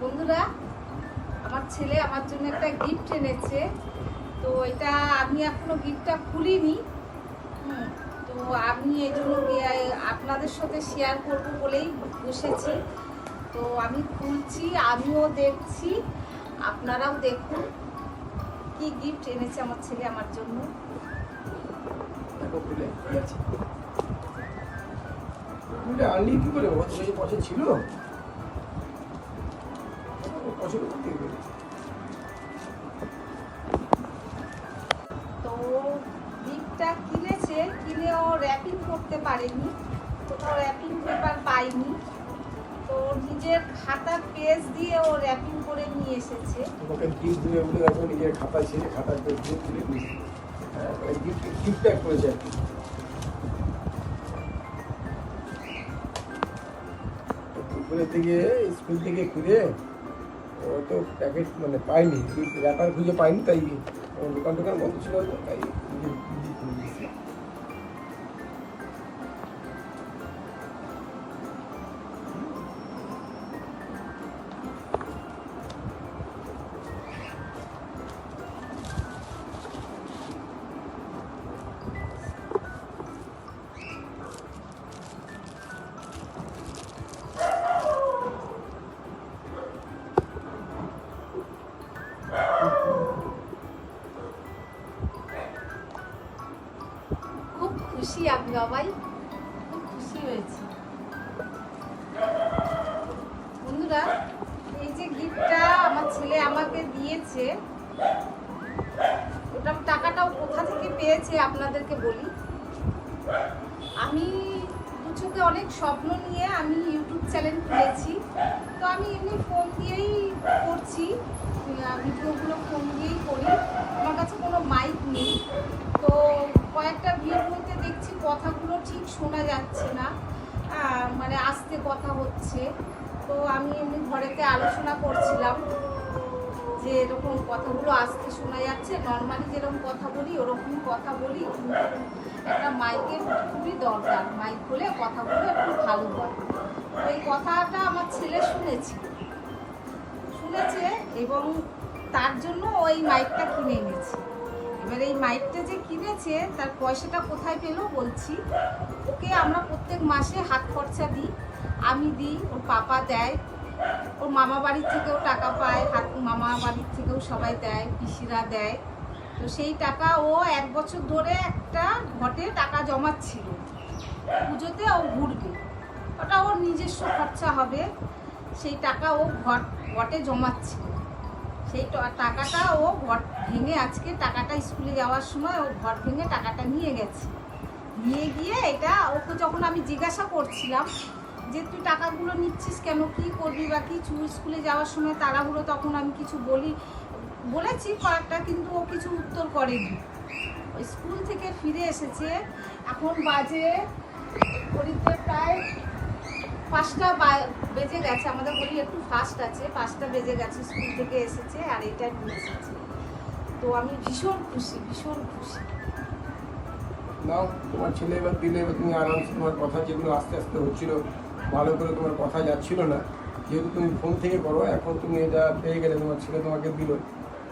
বন্ধুরা, আমার ছেলে আমার জন্য একটা গিফট এনেছে। তো এটা আমি এখনও গিফটটা খুলিনি। তো আমি এই জন্য আপনাদের সাথে শেয়ার করব বলেই বসেছি। তো আমি খুলছি, আমিও দেখছি, আপনারাও দেখুন কি গিফট এনেছে আমার ছেলে আমার জন্য। ছিল। তো গিফটটা কিনেছে কিনে ও র্যাপিং করতে পারেনি, কোথাও র্যাপিং পেপার পাইনি। তো নিজের খাতার পেজ দিয়ে ও র্যাপিং করে নিয়ে এসেছে। তোমাকে গিফট দেখো, নিজের খাতা ছেড়ে খাতার পেজ দিয়ে গিফট গিফট প্যাক করেছে আর কি। থেকে স্কুল থেকে ফিরে তো প্যাকেট মানে পাইনি র্যাপার খুঁজে পাইনি তাই ও দোকান টোকান বন্ধ ছিল তো, তাই খুশি আমি বাবাই খুব খুশি হয়েছি। বন্ধুরা, এই যে গিফটটা আমার ছেলে আমাকে দিয়েছে, ওটা টাকাটাও কোথা থেকে পেয়েছে আপনাদেরকে বলি? আমি চোখে অনেক স্বপ্ন নিয়ে আমি ইউটিউব চ্যানেল খুলেছি, তো আমি এমনি ফোন দিয়েই করছি ভিডিওগুলো ফোন দিয়েই করি। আমার কাছে কোনো মাইক নেই। তো কয়েকটা কথাগুলো ঠিক শোনা যাচ্ছে না। মানে আস্তে কথা হচ্ছে। তো আমি এমনি ঘরেতে আলোচনা করছিলাম যে এরকম কথাগুলো আস্তে শোনা যাচ্ছে। নর্মালি যেরকম কথা বলি ওরকম কথা বলি। একটা মাইকের খুবই দরকার। মাইক হলে কথাগুলো একটু ভালো হয়। এই কথাটা আমার ছেলে শুনেছে। শুনেছে এবং তার জন্য ওই মাইকটা কিনে এনেছে। এবার এই মাইকটা যে কিনেছে, তার পয়সাটা কোথায় পেল বলছি। ওকে আমরা প্রত্যেক মাসে হাত খরচা দিই, আমি দিই, ওর পাপা দেয়, ওর মামা বাড়ির থেকেও টাকা পায়, হাত, মামা বাড়ির থেকেও সবাই দেয়, পিসিরা দেয়। তো সেই টাকা ও এক বছর ধরে একটা ঘটে টাকা জমাচ্ছিল। পুজোতে ও ঘুরবে। ওটা ওর নিজস্ব খরচা হবে। সেই টাকা ও ঘট, ঘটে জমাচ্ছিল। সেই টাকাটা ও ঘর ভেঙে আজকে টাকাটা স্কুলে যাওয়ার সময় ও ঘর ভেঙে টাকাটা নিয়ে গেছে। নিয়ে গিয়ে এটা ওকে যখন আমি জিজ্ঞাসা করছিলাম যে, তুই টাকাগুলো নিচ্ছিস কেন? কি করবি বা কিছু স্কুলে যাওয়ার সময়? তাড়াহুড়ো তখন আমি কিছু বলি, বলেছি কয়েকটা, কিন্তু ও কিছু উত্তর করেনি। স্কুল থেকে ফিরে এসেছে, এখন বাজে প্রায় পাঁচটা বেজে গেছে, আমাদের বলি একটু ফাস্ট আছে, পাঁচটা বেজে গেছে স্কুল থেকে এসেছে আর এটা নিয়ে এসেছে। তো আমি ভীষণ খুশি ভীষণ খুশি। নাও, তোমার ছেলে এবার দিলে, এবার তুমি আরামসে তোমার কথা যেগুলো আস্তে আস্তে হচ্ছিল, ভালো করে তোমার কথা যাচ্ছিল না। যেহেতু তুমি ফোন থেকে করো, এখন তুমি এটা পেয়ে গেলে তোমার ছেলে তোমাকে দিল।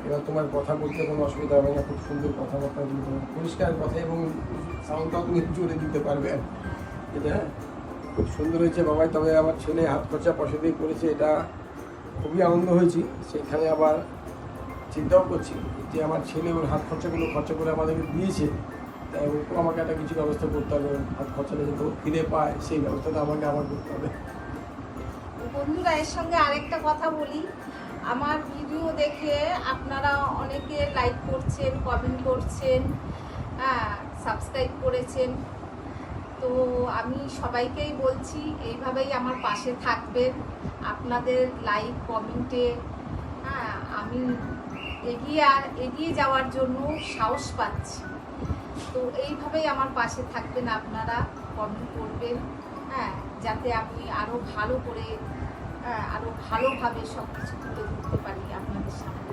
এবার তোমার কথা বলতে কোনো অসুবিধা হবে না, খুব সুন্দর কথাবার্তা তুমি তোমার পরিষ্কার কথা এবং সাউন্ডটাও তুমি জোরে দিতে পারবে। এটা? খুব সুন্দর হয়েছে বাবাই, তবে আমার ছেলে হাত খরচা পয়সা দিয়ে করেছে, এটা খুবই আনন্দ হয়েছি। সেখানে আবার চিন্তাও করছি যে আমার ছেলে ওর হাত খরচাগুলো খরচা করে আমাদেরকে দিয়েছে, তাই ওকেও আমাকে একটা কিছু ব্যবস্থা করতে হবে হাত খরচাটা ও ফিরে পায়, সেই ব্যবস্থাটা আমাকে আবার করতে হবে। বন্ধুরা, এর সঙ্গে আরেকটা কথা বলি। আমার ভিডিও দেখে আপনারা অনেকে লাইক করছেন কমেন্ট করছেন হ্যাঁ সাবস্ক্রাইব করেছেন। তো আমি সবাইকেই বলছি, এইভাবেই আমার পাশে থাকবেন। আপনাদের লাইক, কমেন্টে হ্যাঁ আমি এগিয়ে আর এগিয়ে যাওয়ার জন্য সাহস পাচ্ছি। তো এইভাবেই আমার পাশে থাকবেন আপনারা, কমেন্ট করবেন হ্যাঁ যাতে আমি আরও ভালো করে হ্যাঁ আরও ভালোভাবে সব কিছু তুলে ধরতে পারি আপনাদের সামনে।